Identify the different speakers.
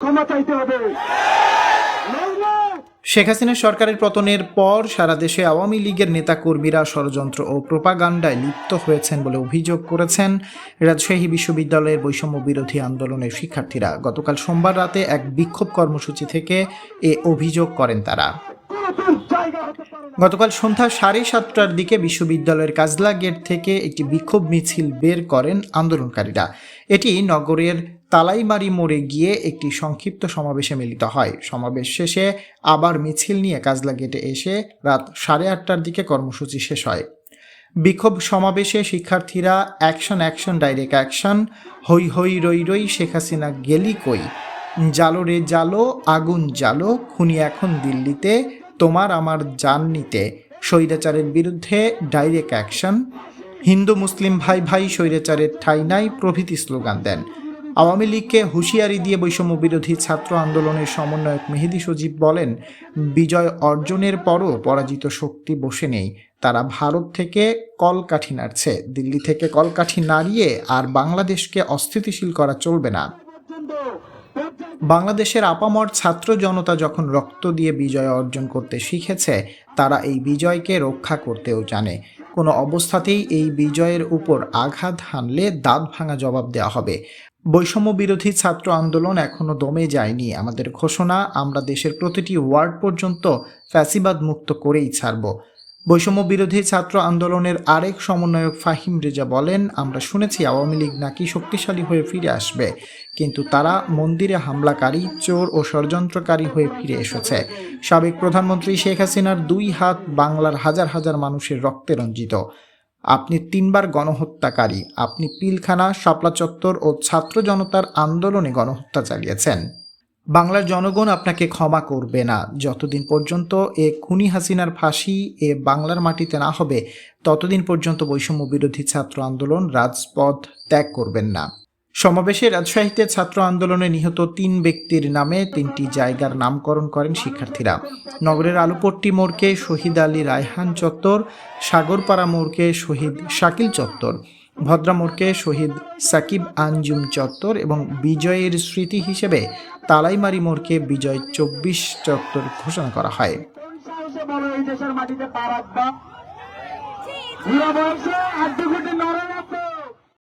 Speaker 1: ক্ষমা চাইতে হবে।
Speaker 2: শেখ হাসিনা সরকারের পতনের পর সারা দেশে আওয়ামী লীগের নেতাকর্মীরা ষড়যন্ত্র ও প্রোপাগান্ডায় লিপ্ত হয়েছেন বলে অভিযোগ করেছেন রাজশাহী বিশ্ববিদ্যালয়ের বৈষম্য বিরোধী আন্দোলনের শিক্ষার্থীরা। গতকাল সোমবার রাতে এক বিক্ষোভ কর্মসূচি থেকে এ অভিযোগ করেন তারা। গতকাল সন্ধ্যা সাড়ে সাতটার দিকে বিশ্ববিদ্যালয়ের কাজলা গেট থেকে একটি বিক্ষোভ মিছিল বের করেন আন্দোলনকারীরা। এটি নগরের তালাইমারি মোড়ে গিয়ে একটি সংক্ষিপ্ত সমাবেশে মিলিত হয়। সমাবেশ শেষে আবার মিছিল নিয়ে কাজলা গেটে এসে রাত সাড়ে আটটার দিকে কর্মসূচি শেষ হয়। বিক্ষোভ সমাবেশে শিক্ষার্থীরা অ্যাকশন অ্যাকশন, ডাইরেক্ট অ্যাকশন, হই হই, রই রই, শেখ হাসিনা, গেলি কই? জালো রে জালো, আগুন জালো, খুনি এখন দিল্লিতে তোমার আমার জান নিতে স্বৈরাচারের বিরুদ্ধে ডাইরেক্ট অ্যাকশন হিন্দু মুসলিম ভাই ভাই স্বৈরাচারের ঠাই নাই প্রভৃতি স্লোগান দেন। আওয়ামী লীগকে হুঁশিয়ারি দিয়ে বৈষম্য বিরোধী ছাত্র আন্দোলনের সমন্বয়ক মেহেদি সজীব বলেন, বিজয় অর্জনের পরও পরাজিত শক্তি বসে নেই। তারা ভারত থেকে কলকাঠি নাড়ছে। দিল্লি থেকে কলকাঠি নাড়িয়ে আর বাংলাদেশকে অস্থিতিশীল করা চলবে না। বাংলাদেশের আপামর ছাত্র জনতা যখন রক্ত দিয়ে বিজয় অর্জন করতে শিখেছে, তারা এই বিজয়কে রক্ষা করতেও জানে। কোনো অবস্থাতেই এই বিজয়ের উপর আঘাত হানলে দাঁত ভাঙা জবাব দেওয়া হবে। বৈষম্য বিরোধী ছাত্র আন্দোলন এখনও দমে যায়নি। আমাদের ঘোষণা, আমরা দেশের প্রতিটি ওয়ার্ড পর্যন্ত ফ্যাসিবাদ মুক্ত করেই ছাড়ব। বৈষম্য বিরোধী ছাত্র আন্দোলনের আরেক সমন্বয়ক ফাহিম রেজা বলেন, আমরা শুনেছি আওয়ামী লীগ নাকি শক্তিশালী হয়ে ফিরে আসবে, কিন্তু তারা মন্দিরে হামলাকারী, চোর ও ষড়যন্ত্রকারী হয়ে ফিরে এসেছে। সাবেক প্রধানমন্ত্রী শেখ হাসিনার দুই হাত বাংলার হাজার হাজার মানুষের রক্তে রঞ্জিত। আপনি তিনবার গণহত্যাকারী, আপনি পিলখানা, শাপলা চত্বর ও ছাত্র জনতার আন্দোলনে গণহত্যা চালিয়েছেন। বাংলার জনগণ আপনাকে ক্ষমা করবে না। যতদিন পর্যন্ত এ খুনি হাসিনার ফাঁসি এ বাংলার মাটিতে না হবে, ততদিন পর্যন্ত বৈষম্য বিরোধী ছাত্র আন্দোলন রাজপথ ত্যাগ করবেন না। সমাবেশে রাজশাহীতে ছাত্র আন্দোলনে নিহত তিন ব্যক্তির নামে তিনটি জায়গার নামকরণ করেন শিক্ষার্থীরা। নগরের আলুপট্টি মোড়কে শহীদ আলী রায়হান চত্বর, সাগরপাড়া মোড়কে শহীদ শাকিল চত্বর। ভদ্রা মোড়কে শহীদ সাকিব আঞ্জুম চত্বর এবং বিজয়ের স্মৃতি হিসেবে তালাইমারি মোড়কে বিজয় চব্বিশ চত্বর ঘোষণা করা হয়।
Speaker 1: দেশের মাটিতে পা রাখবে